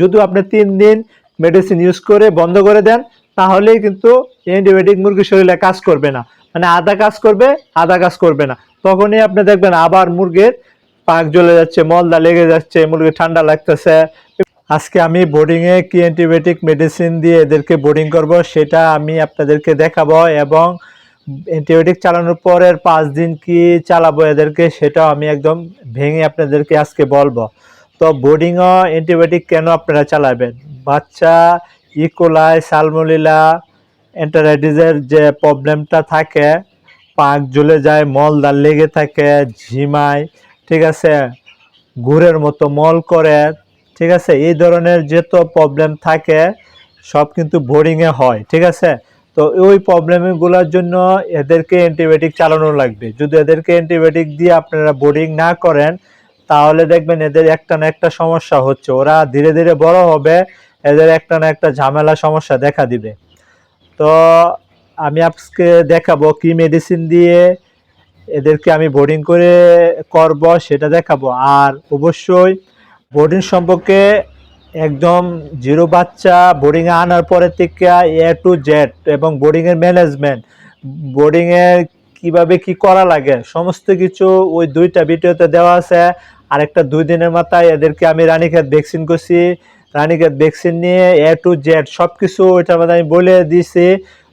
যদি আপনি তিন দিন মেডিসিন ইউজ করে বন্ধ করে দেন, তাহলেই কিন্তু অ্যান্টিবায়োটিক মুরগির শরীরে কাজ করবে না। মানে আধা কাজ করবে আধা কাজ করবে না। তখনই আপনি দেখবেন আবার মুরগির পাক জ্বলে যাচ্ছে, মলদা লেগে যাচ্ছে মুরগি ঠান্ডা লাগতেছে। আজকে আমি বোর্ডিংয়ে কি অ্যান্টিবায়োটিক মেডিসিন দিয়ে এদেরকে বোর্ডিং করব, সেটা আমি আপনাদেরকে দেখাবো এবং অ্যান্টিবায়োটিক চালানোর পরের পাঁচ দিন কি চালাবো এদেরকে, সেটাও আমি একদম ভেঙে আপনাদেরকে আজকে বলব। তো বোর্ডিংও অ্যান্টিবায়োটিক কেন আপনারা চালাবেন? বাচ্চা ইকোলাই সালমোলিলা এন্টারাইটিসের যে প্রবলেমটা থাকে, পাক জ্বলে যায় মলদার লেগে থাকে, ঝিমায়, ঠিক আছে? ঘুরের মতো মল করে, ঠিক আছে? এই ধরনের যত প্রবলেম থাকে, সব কিন্তু বোরিংয়ে হয়, ঠিক আছে? তো ওই প্রবলেমগুলোর জন্য এদেরকে অ্যান্টিবায়োটিক চালানো লাগবে। যদি এদেরকে অ্যান্টিবায়োটিক দিয়ে আপনারা বোর্ডিং না করেন তাহলে দেখবেন এদের একটা না একটা সমস্যা হচ্ছে। ওরা ধীরে ধীরে বড় হবে, এদের একটা না একটা ঝামেলা সমস্যা দেখা দিবে। তো আমি আজকে দেখাবো কি মেডিসিন দিয়ে এদেরকে আমি বোর্ডিং করে করব, সেটা দেখাবো। আর অবশ্যই বোর্ডিং সম্পর্কে একদম জিরো বাচ্চা বোর্ডিংয়ে আনার পরে থেকে এ টু জেড এবং বোর্ডিংয়ের ম্যানেজমেন্ট বোর্ডিংয়ে কীভাবে কি করা লাগে, সমস্ত কিছু ওই দুইটা ভিডিওতে দেওয়া আছে। আরেকটা দুই দিনের মাথায় এদেরকে আমি রানীক্ষেত ভ্যাকসিন করছি। রানীক্ষেত ভ্যাকসিন নিয়ে এ টু জেড সব কিছু ওইটার মধ্যে আমি বলে দিছি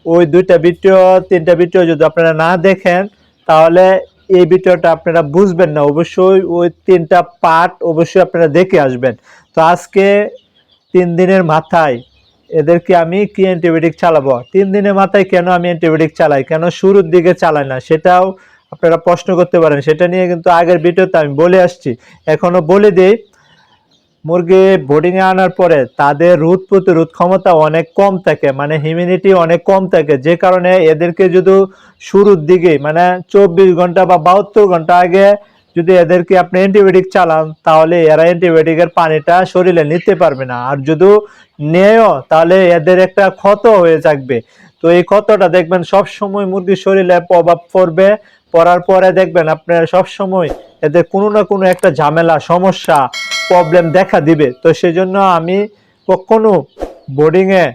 ওই দুইটা ভিডিও, তিনটা ভিডিও যদি আপনারা না দেখেন, তাহলে এই ভিডিওটা আপনারা বুঝবেন না। অবশ্যই ওই তিনটা পার্ট অবশ্যই আপনারা দেখে আসবেন। তো আজকে তিন দিনের মাথায় এদেরকে আমি কি অ্যান্টিবায়োটিক চালাবো? তিন দিনের মাথায় কেন আমি অ্যান্টিবায়োটিক চালাই? কেন শুরুর দিকে চালাই না? সেটাও আপনারা প্রশ্ন করতে পারেন। সেটা নিয়ে কিন্তু আগের ভিডিওতে আমি বলে আসছি। এখনও বলে দিই, মুরগি বোর্ডিংয়ে আনার পরে তাদের রোদ প্রতিরোধ ক্ষমতা অনেক কম থাকে মানে হিউমিনিটি অনেক কম থাকে। যে কারণে এদেরকে যদি শুরুর দিকে মানে চব্বিশ ঘণ্টা বা বাহাত্তর ঘণ্টা আগে যদি এদেরকে আপনি অ্যান্টিবায়োটিক চালান, তাহলে এরা অ্যান্টিবায়োটিকের পানিটা শরীরে নিতে পারবে না। আর যদি নেয়ও, তাহলে এদের একটা ক্ষত হয়ে থাকবে। তো এই ক্ষতটা দেখবেন সব সময় মুরগির শরীরে প্রভাব পড়বে পড়ার পরে দেখবেন আপনারা সব সময় এদের কোনো না কোনো একটা ঝামেলা, সমস্যা প্রবলেম দেখা দিবে। তো সেজন্য আমি কখনো বোর্ডিংয়ে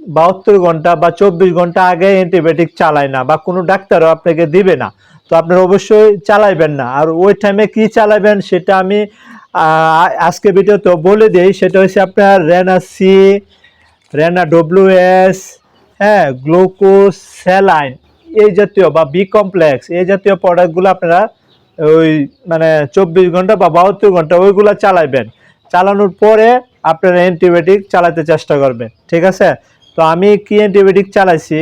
বাহাত্তর ঘণ্টা বা চব্বিশ ঘণ্টা আগে অ্যান্টিবায়োটিক চালাই না বা কোনো ডাক্তারও আপনাকে দিবে না। তো আপনারা অবশ্যই চালাইবেন না। আর ওই টাইমে কি চালাবেন সেটা আমি আজকে ভিডিওতে বলে দিই। সেটা হচ্ছে আপনার Rena C Rena W S হ্যাঁ গ্লুকোজ স্যালাইন এই জাতীয় বা বি কমপ্লেক্স এই জাতীয় প্রোডাক্টগুলো আপনারা ওই মানে চব্বিশ ঘণ্টা বা বাহাত্তর ঘণ্টা ওইগুলো চালাইবেন। চালানোর পরে আপনারা অ্যান্টিবায়োটিক চালাতে চেষ্টা করবেন, ঠিক আছে? তো আমি কি অ্যান্টিবায়োটিক চালাইছি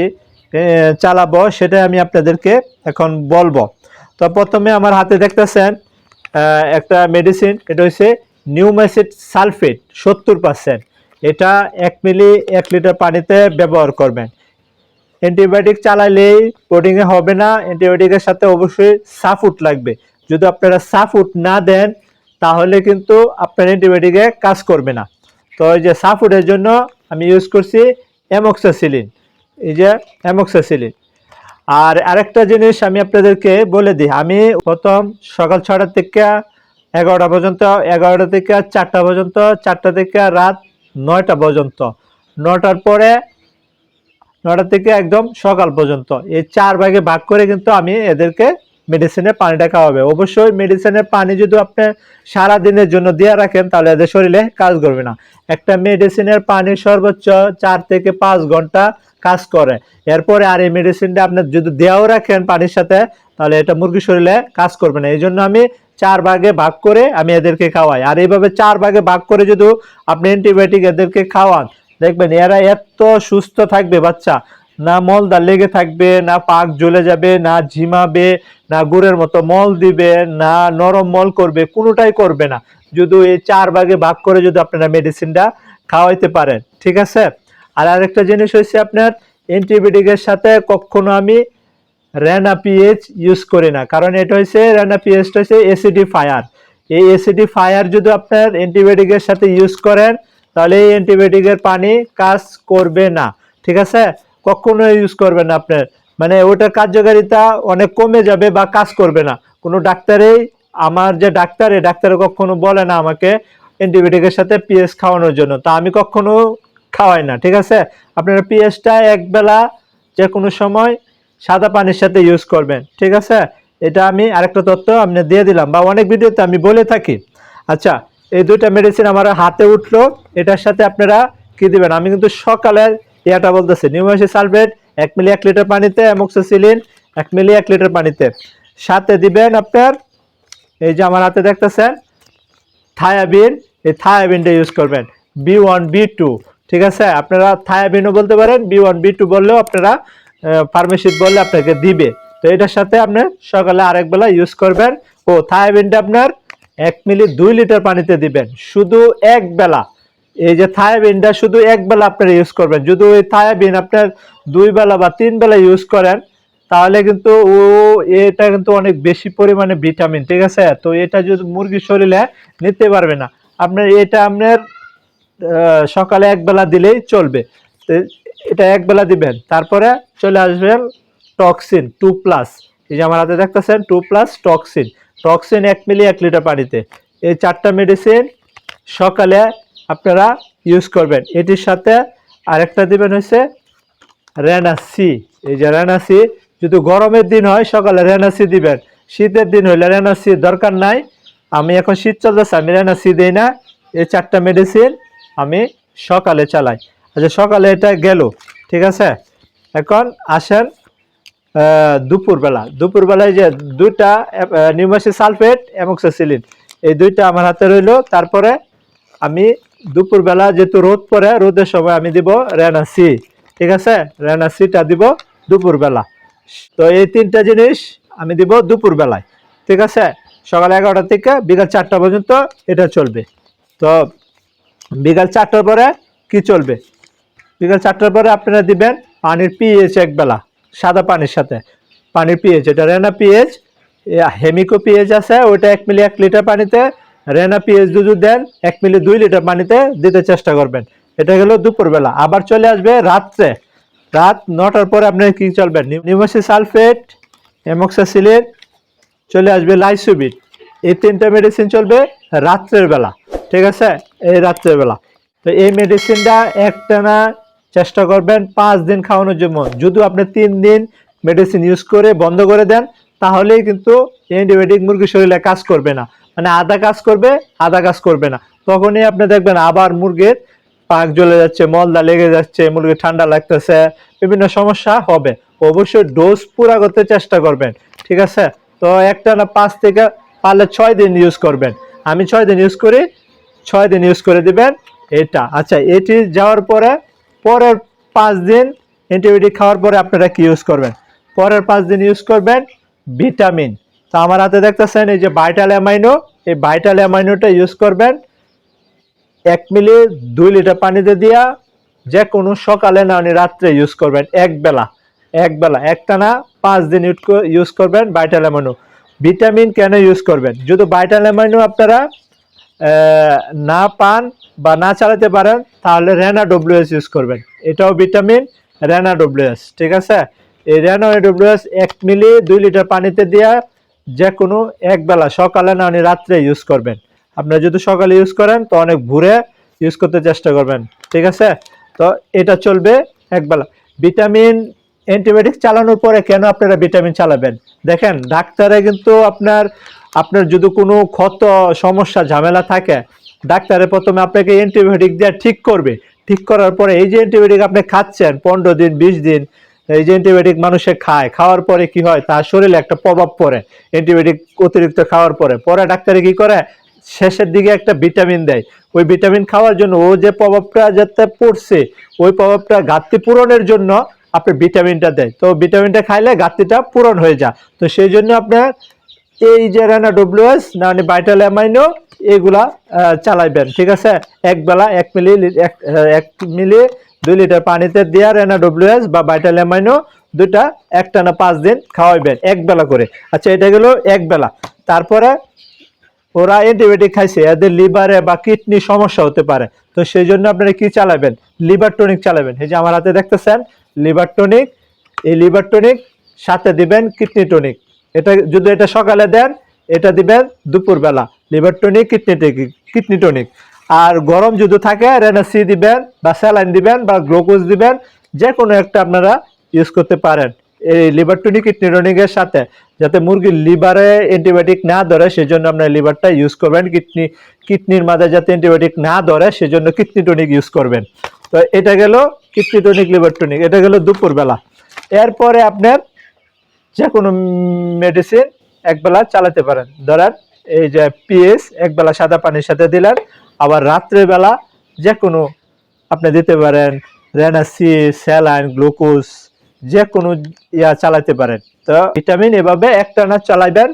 চালাবো সেটা আমি আপনাদেরকে এখন বলব। তো প্রথমে আমার হাতে দেখতেছেন একটা মেডিসিন এটা হচ্ছে নিউমেসিড সালফেট সত্তর পার্সেন্ট এটা এক মিলি, এক লিটার পানিতে ব্যবহার করবেন। অ্যান্টিবায়োটিক চালাইলেই কোডিংয়ে হবে না অ্যান্টিবায়োটিকের সাথে অবশ্যই সাফুট লাগবে। যদি আপনারা সাফুট না দেন, তাহলে কিন্তু আপনার অ্যান্টিবায়োটিকে কাজ করবে না। তো এই যে সাফুটের জন্য আমি ইউজ করছি অ্যামক্সাসিলিন এই যে অ্যামক্সাসিলিন আর আরেকটা জিনিস আমি আপনাদেরকে বলে দিই, আমি প্রথম সকাল ছটা থেকে এগারোটা পর্যন্ত, এগারোটা থেকে চারটা পর্যন্ত, চারটা থেকে রাত নয়টা পর্যন্ত। নটার পরে নটা থেকে একদম সকাল পর্যন্ত। এই চার ভাগে ভাগ করে কিন্তু আমি এদেরকে মেডিসিনের পানিটা খাওয়াবে। অবশ্যই মেডিসিনের পানি যদি আপনি সারা দিনের জন্য দিয়ে রাখেন, তাহলে এদের শরীরে কাজ করবে না। একটা মেডিসিনের পানি সর্বোচ্চ চার থেকে পাঁচ ঘণ্টা কাজ করে। এরপরে আর এই মেডিসিনটা আপনি যদি দেওয়াও রাখেন পানির সাথে, তাহলে এটা মুরগির শরীরে কাজ করবে না। এই জন্য আমি চার ভাগে ভাগ করে আমি এদেরকে খাওয়াই। আর এইভাবে চার ভাগে ভাগ করে যদি আপনি অ্যান্টিবায়োটিক এদেরকে খাওয়ান দেখবেন এরা এত সুস্থ থাকবে, বাচ্চা। না মলদা লেগে থাকবে, না পাক জ্বলে যাবে, না ঝিমাবে, না গুড়ের মতো মল দিবে, না নরম মল করবে, কোনোটাই করবে না। যদি এই চার ভাগে ভাগ করে যদি আপনারা মেডিসিনটা খাওয়াইতে পারেন, ঠিক আছে? আর আরেকটা জিনিস হচ্ছে আপনার অ্যান্টিবায়োটিকের সাথে কখনো আমি র্যানা পিএইচ ইউজ করি না। কারণ এটা হচ্ছে র্যানা পিএইচটা হচ্ছে এসিডি ফায়ার এই এসিডি ফায়ার যদি আপনার অ্যান্টিবায়োটিকের সাথে ইউজ করেন তাহলে এই অ্যান্টিবায়োটিকের পানি কাজ করবে না, ঠিক আছে? কখনো ইউজ করবেন না আপনার। মানে ওটার কার্যকারিতা অনেক কমে যাবে বা কাজ করবে না। কোনো ডাক্তারেই, আমার যে ডাক্তার এই ডাক্তারে কখনো বলে না আমাকে অ্যান্টিবায়োটিকের সাথে পিএস খাওয়ানোর জন্য। তা আমি কখনো খাওয়াই না, ঠিক আছে? আপনারা পিএসটা একবেলা যে কোনো সময় সাদা পানির সাথে ইউজ করবেন, ঠিক আছে? এটা আমি আরেকটা তথ্য আপনি দিয়ে দিলাম বা অনেক ভিডিওতে আমি বলে থাকি। আচ্ছা এই দুইটা মেডিসিন আমার হাতে উঠল। এটার সাথে আপনারা কি দিবেন? আমি কিন্তু সকালের ইয়াটা বলতেছি, নিউমাসি সালফেট, এক মিলি এক লিটার পানিতে, অ্যামোক্সিসিলিন, এক মিলি এক লিটার পানিতে। সাথে দিবেন আপনার, এই যে আমার হাতে দেখতেছেন, থায়াবিন, এই থায়াবিনটা ইউজ করবেন। বি ওয়ান বি টু ঠিক আছে? আপনারা থায়াবিনও বলতে পারেন বি ওয়ান বি টু বললেও আপনারা ফার্মেসিত বললে আপনাকে দিবে। তো এটার সাথে আপনি সকালে আরেক বেলা ইউজ করবেন। ও, থায়াবিনটা আপনার এক মিলি দুই লিটার পানিতে দিবেন। শুধু এক বেলা। এই যে থায়াবিনটা শুধু এক বেলা আপনারা ইউজ করবেন। যদি ওই থায়াবিন আপনার দুই বেলা বা তিন বেলা ইউজ করেন, তাহলে কিন্তু ও এটা কিন্তু অনেক বেশি পরিমাণে ভিটামিন ঠিক আছে? তো এটা যদি মুরগির শরীরে নিতে পারবে না, আপনার এটা আপনার সকালে এক বেলা দিলেই চলবে। এটা এক বেলা দিবেন। তারপরে চলে আসবেন টক্সিন টু প্লাস এই যে আমার হাতে দেখতেছেন টু প্লাস টক্সিন টক্সিন এক মিলি এক লিটার পানিতে। এই চারটা মেডিসিন সকালে আপনারা ইউজ করবেন। এটির সাথে আরেকটা দিবেন হচ্ছে রেনাসি এই যে রেনাসি যদি গরমের দিন হয়, সকালে রেনাসি দিবেন। শীতের দিন হইলে রেনাসি দরকার নাই। আমি এখন শীত চলতেছে, আমি রেনাসি দিই না। এই চারটা মেডিসিন আমি সকালে চালাই। আচ্ছা সকালে এটা গেল, ঠিক আছে? এখন আসেন দুপুরবেলা। দুপুরবেলায় যে দুইটা নিউমাসি সালফেট অ্যামোক্সাসিলিন এই দুইটা আমার হাতে রইল। তারপরে আমি দুপুরবেলা যেহেতু রোদ পরে রোদের সময় আমি দিব রেনাসি ঠিক আছে? রেনাসিটা দিব দুপুরবেলা। তো এই তিনটা জিনিস আমি দিব দুপুরবেলায়, ঠিক আছে? সকাল এগারোটা থেকে বিকাল চারটা পর্যন্ত এটা চলবে। তো বিকাল চারটার পরে কি চলবে? বিকাল চারটার পরে আপনারা দিবেন পানির পিএইচ এক বেলা। সাদা পানির সাথে। পানির পিএইচ এটা রেনা পিএইচ হেমিকো পিএইচ আছে, ওইটা এক মিলি এক লিটার পানিতে। রেনা পিএইচ যদি দেন, এক মিলি দুই লিটার পানিতে দিতে চেষ্টা করবেন। এটা গেল দুপুরবেলা। আবার চলে আসবে রাত্রে। রাত নটার পরে আপনার কি চলবেন? নিউমোসি সালফেট হেমোক্সাসিলিন চলে আসবে লাইসোবিট। এই তিনটা মেডিসিন চলবে রাত্রের বেলা। ঠিক আছে? এই রাত্রের বেলা। তো এই মেডিসিনটা একটানা চেষ্টা করবেন পাঁচ দিন খাওয়ানোর জন্য। যদি আপনি তিন দিন মেডিসিন ইউজ করে বন্ধ করে দেন, তাহলেই কিন্তু অ্যান্টিবায়োটিক মুরগির শরীরে কাজ করবে না। মানে আধা কাজ করবে আধা কাজ করবে না। তখনই আপনি দেখবেন আবার মুরগির পাক জ্বলে যাচ্ছে, মলদা লেগে যাচ্ছে, মুরগির ঠান্ডা লাগতেছে, বিভিন্ন সমস্যা হবে। অবশ্যই ডোজ পুরা করতে চেষ্টা করবেন, ঠিক আছে? তো একটা না পাঁচ থেকে পারলে ছয় দিন ইউজ করবেন। আমি ছয় দিন ইউজ করি, ছয় দিন ইউজ করে দিবেন, এটা। আচ্ছা এটি যাওয়ার পরে পরের পাঁচ দিন অ্যান্টিবায়োটিক খাওয়ার পরে আপনারা কি ইউজ করবেন? পরের পাঁচ দিন ইউজ করবেন ভিটামিন তো আমার হাতে দেখতেছেন এই যে ভাইটাল অ্যামাইনো এই ভাইটাল অ্যামাইনোটা ইউজ করবেন এক মিলি দুই লিটার পানিতে দিয়া যে কোনো সকালে না উনি রাত্রে ইউজ করবেন এক বেলা এক বেলা, একটা না পাঁচ দিন ইউজ করবেন ভাইটাল অ্যামাইনো ভিটামিন কেন ইউজ করবেন? যদি ভাইটাল অ্যামাইনো আপনারা না পান বা না চালাতে পারেন, তাহলে রেনা ডব্লিউএস ইউজ করবেন। এটাও ভিটামিন রেনা ডব্লিউএস ঠিক আছে? এই রেনা ডব্লিউএস এক মিলি দুই লিটার পানিতে দিয়া যে কোনো এক বেলা, সকালে না উনি রাত্রে ইউজ করবেন। আপনারা যদি সকালে ইউজ করেন, তো অনেক ভুরে ইউজ করতে চেষ্টা করবেন, ঠিক আছে? তো এটা চলবে একবেলা ভিটামিন অ্যান্টিবায়োটিক চালানোর পরে কেন আপনারা ভিটামিন চালাবেন? দেখেন, ডাক্তারে কিন্তু আপনার আপনার যদি কোনো ক্ষত, সমস্যা, ঝামেলা থাকে ডাক্তারে প্রথমে আপনাকে অ্যান্টিবায়োটিক দিয়ে ঠিক করবে। ঠিক করার পরে এই যে অ্যান্টিবায়োটিক আপনি খাচ্ছেন, পনেরো দিন, বিশ দিন, এই যে অ্যান্টিবায়োটিক মানুষে খায়, খাওয়ার পরে কি হয়? তার শরীরে একটা প্রভাব পড়ে অ্যান্টিবায়োটিক অতিরিক্ত খাওয়ার পরে। পরে ডাক্তারে কি করে? শেষের দিকে একটা ভিটামিন দেয়। ওই ভিটামিন খাওয়ার জন্য ও যে প্রভাবটা যাতে পড়ছে, ওই প্রভাবটা ঘাটতি পূরণের জন্য আপনি ভিটামিনটা দেয়। তো ভিটামিনটা খাইলে ঘাটতিটা পূরণ হয়ে যায়। তো সেই জন্য আপনার এই যে রানা ডব্লিউএস না ভাইটাল অ্যামাইনো এগুলা চালাইবেন, ঠিক আছে? এক বেলা এক মিলি এক মিলি দুই লিটার পানিতে দেওয়া রেনা ডব্লিউএস বা ভাইটাল অ্যামাইনো দুটা একটা না পাঁচ দিন খাওয়াইবেন, এক বেলা করে। আচ্ছা এটা গেল এক বেলা। তারপরে ওরা অ্যান্টিবায়োটিক খাইছে, এদের লিভারে বা কিডনি সমস্যা হতে পারে। তো সেই জন্য আপনারা কি চালাবেন? লিভার টনিক চালাবেন। এই যে আমার হাতে দেখতেছেন, লিভার টনিক, এই লিভার টনিক, সাথে দিবেন কিডনি টনিক। এটা যদি এটা সকালে দেন, এটা দিবেন দুপুরবেলা। Liver tonic, kidney tonic kidney tonic. আর গরম যদি থাকে রেনা সি দিবেন বা স্যালাইন দিবেন বা গ্লুকোজ দিবেন যে কোনো একটা আপনারা ইউজ করতে পারেন। এই লিভার টনিক, কিডনি টনিকের সাথে। যাতে মুরগির লিভারে অ্যান্টিবায়োটিক না ধরে, সেজন্য আপনার লিভারটা ইউজ করবেন। কিডনি, কিডনির মাঝে যাতে অ্যান্টিবায়োটিক না ধরে, সেজন্য কিডনি টনিক ইউজ করবেন। তো এটা গেল কিডনি টনিক, লিভার টনিক। এটা গেল দুপুরবেলা। এরপরে আপনার যে কোনো মেডিসিন একবেলা চালাতে পারেন। ধরেন এই যে পিএস, একবেলা সাদা পানির সাথে দিলেন, আবার রাত্রেবেলা যে কোনো আপনি দিতে পারেন রেনাসি স্যালাইন গ্লুকোজ যে কোনো ইয়া চালাতে পারেন। তো ভিটামিন এভাবে একটানা চালাইবেন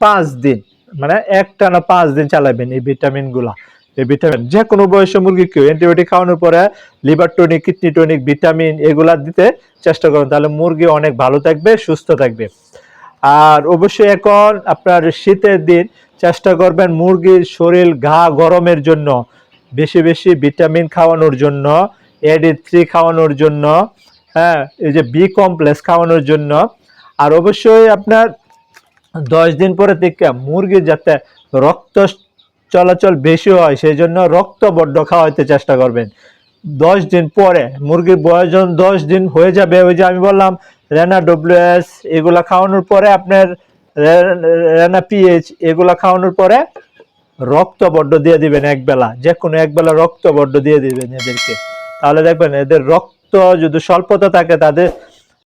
পাঁচ দিন মানে একটানা পাঁচ দিন চালাবেন এই ভিটামিনগুলা। এই ভিটামিন, যে কোনো বয়সে মুরগিকে অ্যান্টিবায়োটিক খাওয়ানোর পরে liver tonic kidney tonic vitamin এগুলা দিতে চেষ্টা করুন। তাহলে মুরগি অনেক ভালো থাকবে, সুস্থ থাকবে। আর অবশ্যই এখন আপনার শীতের দিন, চেষ্টা করবেন মুরগির শরীর ঘা গরমের জন্য, বেশি বেশি ভিটামিন খাওয়ানোর জন্য এডি থ্রি খাওয়ানোর জন্য হ্যাঁ এই যে বি কমপ্লেক্স খাওয়ানোর জন্য। আর অবশ্যই আপনার দশ দিন পরে থেকে মুরগির যাতে রক্ত চলাচল বেশি হয় সেই জন্য রক্ত বড্ড খাওয়াইতে চেষ্টা করবেন। দশ দিন পরে, মুরগির বয়স যখন দশ দিন হয়ে যাবে, ওই যে আমি বললাম রেনা ডব্লিউএস এগুলা খাওয়ানোর পরে আপনার রেনা পিএইচ এগুলা খাওয়ানোর পরে রক্ত বড্ড দিয়ে দিবেন একবেলা যে কোনো একবেলা রক্ত বড্ড দিয়ে দিবেন এদেরকে। তাহলে দেখবেন এদের রক্ত যদি স্বল্পতা থাকে, তাদের